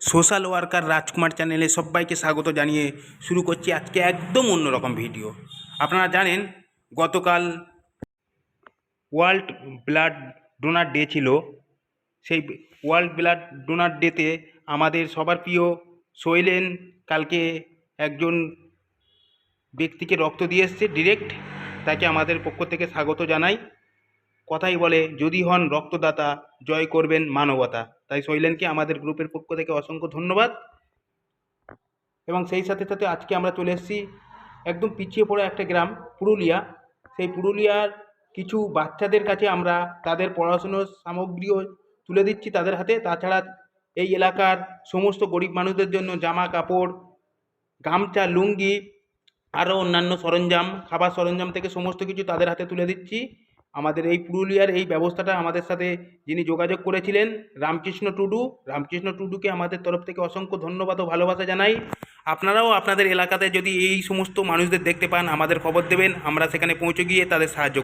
Social worker রাজকুমার চ্যানেলে সবাইকে স্বাগত জানিয়ে শুরু করছি আজকে একদম অন্যরকম ভিডিও। আপনারা জানেন, গতকাল ওয়ার্ল্ড ব্লাড ডোনার ডে ছিল। সেই ওয়ার্ল্ড ব্লাড ডোনার ডেতে আমাদের সবার প্রিয় শৈলেন কালকে একজন ব্যক্তিকে রক্ত দিয়ে এসছে ডিরেক্ট তাকে আমাদের পক্ষ থেকে স্বাগত জানাই। কথাই বলে, যদি হন রক্তদাতা, জয় করবেন মানবতা। তাই শৈলেনকে আমাদের গ্রুপের পক্ষ থেকে অসংখ্য ধন্যবাদ। এবং সেই সাথে সাথে আজকে আমরা চলে এসেছি একদম পিছিয়ে পড়া একটা গ্রাম, পুরুলিয়া। সেই পুরুলিয়ার কিছু বাচ্চাদের কাছে আমরা তাদের পড়াশুনোর সামগ্রীও তুলে দিচ্ছি তাদের হাতে। তাছাড়া এই এলাকার সমস্ত গরিব মানুষদের জন্য জামা কাপড়, গামছা, লুঙ্গি, আরও অন্যান্য সরঞ্জাম, খাবার সরঞ্জাম থেকে সমস্ত কিছু তাদের হাতে তুলে দিচ্ছি। আমাদের এই পুরুলিয়ার এই ব্যবস্থাটা আমাদের সাথে যিনি যোগাযোগ করেছিলেন, রামকৃষ্ণ টুডু, রামকৃষ্ণ টুডুকে আমাদের তরফ থেকে অসংখ্য ধন্যবাদ ও ভালোবাসা জানাই। আপনারাও আপনাদের এলাকাতে যদি এই সমস্ত মানুষদের দেখতে পান, আমাদের খবর দেবেন, আমরা সেখানে পৌঁছে গিয়ে তাদের সাহায্য